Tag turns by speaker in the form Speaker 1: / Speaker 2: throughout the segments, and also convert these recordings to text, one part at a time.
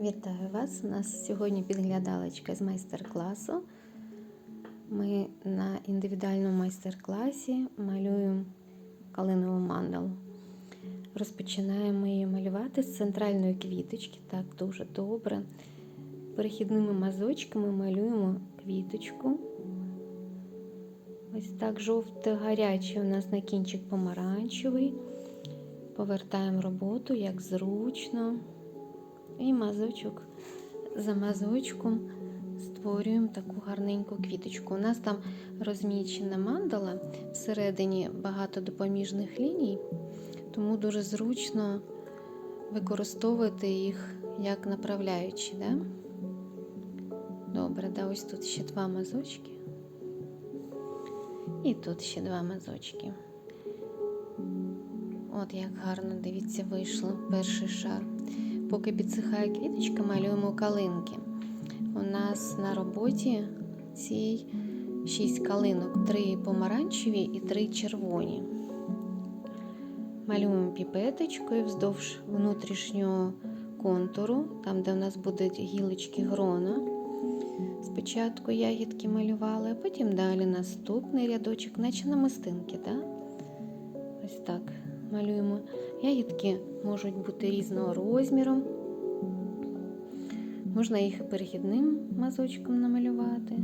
Speaker 1: Вітаю вас! У нас сьогодні підглядалочка з майстер-класу. Ми на індивідуальному майстер-класі малюємо калинову мандалу. Розпочинаємо її малювати з центральної квіточки, так дуже добре. Перехідними мазочками малюємо квіточку. Ось так жовто-гарячий у нас на кінчик помаранчевий. Повертаємо роботу як зручно. І мазочок за мазочком створюємо таку гарненьку квіточку. У нас там розмічена мандала, всередині багато допоміжних ліній, тому дуже зручно використовувати їх як направляючі. Да? Добре, да, ось тут ще два мазочки. І тут ще два мазочки. От як гарно, дивіться, вийшло перший шар. Поки підсихає квіточка, малюємо калинки. У нас на роботі цій 6 калинок, 3 помаранчеві і 3 червоні. Малюємо піпеточкою вздовж внутрішнього контуру, там, де у нас будуть гілочки грона. Спочатку ягідки малювали, а потім далі наступний рядочок, наче намистинки. Да? Ось так малюємо. Ягідки можуть бути різного розміру. Можна їх і перехідним мазочком намалювати.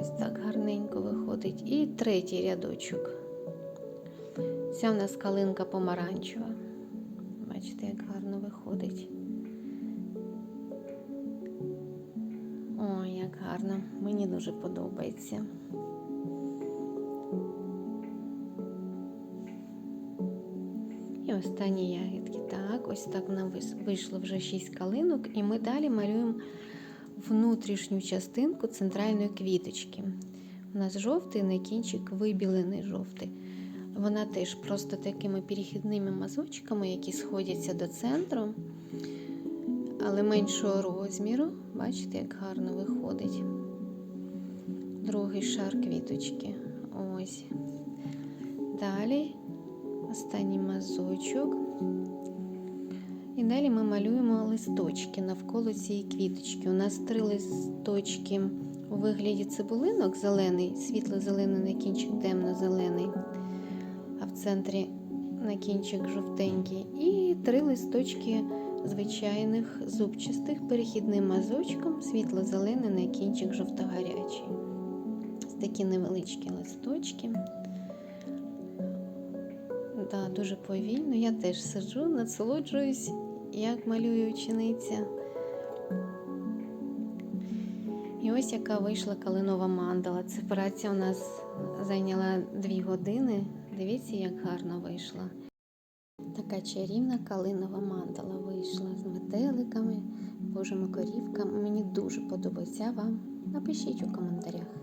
Speaker 1: Ось так гарненько виходить. І третій рядочок. Ця в нас калинка помаранчева. Бачите, як гарно виходить. Ой, як гарно, мені дуже подобається. І останні ягідки. Так, ось так нам вийшло вже 6 калинок, і ми далі малюємо внутрішню частинку центральної квіточки. У нас жовтий на кінчик вибілений жовтий. Вона теж просто такими перехідними мазочками, які сходяться до центру, але меншого розміру. Бачите, як гарно виходить. Другий шар квіточки. Ось. Далі останній мазочок. І далі ми малюємо листочки навколо цієї квіточки. У нас три листочки у вигляді цибулинок, зелений, світло-зелений на кінчик темно-зелений, а в центрі на кінчик жовтенький. І три листочки звичайних зубчастих перехідним мазочком, світло-зелений на кінчик жовто-гарячий. Ось такі невеличкі листочки. Да, дуже повільно. Я теж сиджу, насолоджуюсь, як малює учениця. І ось яка вийшла калинова мандала. Ця праця у нас зайняла дві години. Дивіться, як гарно вийшла. Така чарівна калинова мандала вийшла з метеликами, божими корівками. Мені дуже подобається вам. Напишіть у коментарях.